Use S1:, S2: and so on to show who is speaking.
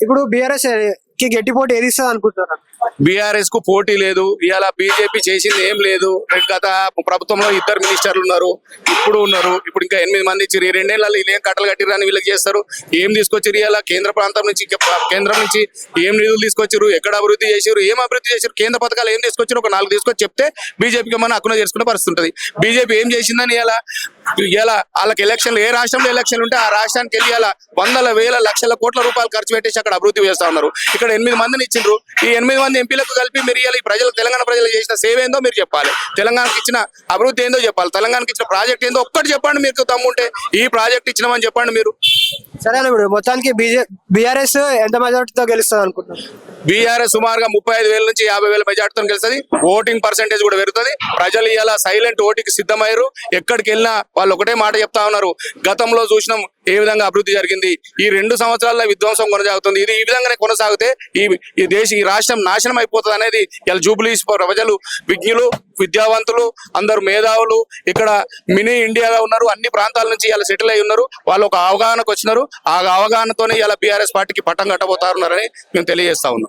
S1: ఇప్పుడు బీఆర్ఎస్ గట్టి పోటీ ఏది ఇస్తుంది అనుకుంటున్నారు?
S2: బీఆర్ఎస్కు పోటీ లేదు. ఇవాళ బీజేపీ చేసింది ఏం లేదు. గత ప్రభుత్వంలో ఇద్దరు మినిస్టర్లు ఉన్నారు. ఇప్పుడు ఉన్నారు. ఇప్పుడు ఇంకా ఎనిమిది మంది ఇచ్చారు ఈ రెండేళ్ళలో ఇలా ఏం కట్టలు కట్టిరని వీళ్ళకి చేస్తారు. ఏం తీసుకొచ్చారు ఇవాళ కేంద్ర ప్రాంతం నుంచి కేంద్రం నుంచి ఏం నిధులు తీసుకొచ్చారు ఎక్కడ అభివృద్ధి చేశారు ఏం అభివృద్ధి చేశారు కేంద్ర పథకాలు ఏం తీసుకొచ్చారు ఒక నాలుగు తీసుకొచ్చి చెప్తే బీజేపీకి మనం అక్కున చేసుకునే పరిస్థితి ఉంటుంది. బీజేపీ ఏం చేసిందని ఇలా ఇలా వాళ్ళకి ఎలక్షన్లు ఏ రాష్ట్రంలో ఎలక్షన్లు ఉంటే ఆ రాష్ట్రానికి వెళ్ళి ఇలా వందల వేల లక్షల కోట్ల రూపాయలు ఖర్చు పెట్టేసి అక్కడ అభివృద్ధి చేస్తా ఉన్నారు. ఇక్కడ ఎనిమిది మందిని ఇచ్చిండ్రు. ఈ ఎనిమిది మంది ఎంపీలకు కలిపి మీరు ఈ ప్రజలు తెలంగాణ ప్రజలు చేసిన సేవ ఏందో మీరు చెప్పాలి. తెలంగాణకి ఇచ్చిన అభివృద్ధి ఏందో చెప్పాలి. తెలంగాణకి ఇచ్చిన ప్రాజెక్ట్ ఏందో ఒక్కటి చెప్పండి మీకు తమ్ముంటే. ఈ ప్రాజెక్ట్ ఇచ్చినామని చెప్పండి మీరు.
S1: సరే ఇప్పుడు మొత్తానికి బీఆర్ఎస్ ఎంత మెజార్టీతో గెలుస్తుంది అనుకుంటున్నారు?
S2: బీఆర్ఎస్ సుమారుగా ముప్పై ఐదు వేల నుంచి యాభై వేల మెజార్టీతో గెలుస్తుంది. ఓటింగ్ పర్సెంటేజ్ కూడా పెరుగుతుంది. ప్రజలు ఇలా సైలెంట్ ఓటింగ్ సిద్ధమయ్యారు. ఎక్కడికి వెళ్ళినా వాళ్ళు ఒకటే మాట చెప్తా ఉన్నారు. గతంలో చూసినాం ఏ విధంగా అభివృద్ధి జరిగింది? ఈ రెండు సంవత్సరాల్లో విధ్వంసం కొనసాగుతుంది. ఇది ఈ విధంగానే కొనసాగితే ఈ ఈ దేశ ఈ రాష్ట్రం నాశనం అయిపోతుంది అనేది ఇలా జూబ్లీస్ ప్రజలు విజ్ఞులు విద్యావంతులు అందరు మేధావులు ఇక్కడ మినీ ఇండియాగా ఉన్నారు. అన్ని ప్రాంతాల నుంచి ఇలా సెటిల్ అయి ఉన్నారు. వాళ్ళు ఒక అవగాహనకు వచ్చినారు. ఆ అవగాహనతోనే ఇలా బీఆర్ఎస్ పార్టీకి పట్టం కట్టబోతా మేము తెలియజేస్తా ఉన్నాం.